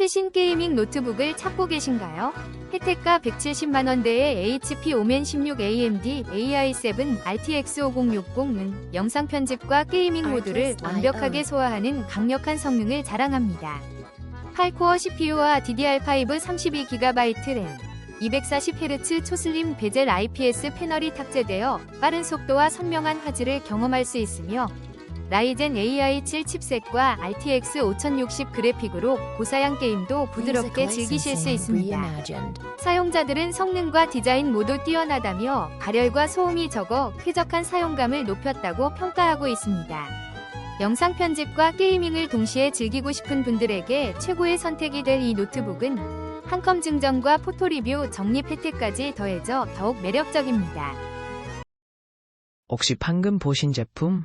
최신 게이밍 노트북을 찾고 계신가요? 혜택가 170만원대의 HP 오멘 16 AMD AI7 RTX 5060은 영상 편집과 게이밍 모두를 완벽하게 소화하는 강력한 성능을 자랑합니다. 8코어 CPU와 DDR5 32GB 램, 240Hz 초슬림 베젤 IPS 패널이 탑재되어 빠른 속도와 선명한 화질을 경험할 수 있으며 라이젠 AI7 칩셋과 RTX 5060 그래픽으로 고사양 게임도 부드럽게 즐기실 수 있습니다. 사용자들은 성능과 디자인 모두 뛰어나다며 발열과 소음이 적어 쾌적한 사용감을 높였다고 평가하고 있습니다. 영상 편집과 게이밍을 동시에 즐기고 싶은 분들에게 최고의 선택이 될 이 노트북은 한컴 증정과 포토 리뷰 적립 혜택까지 더해져 더욱 매력적입니다. 혹시 방금 보신 제품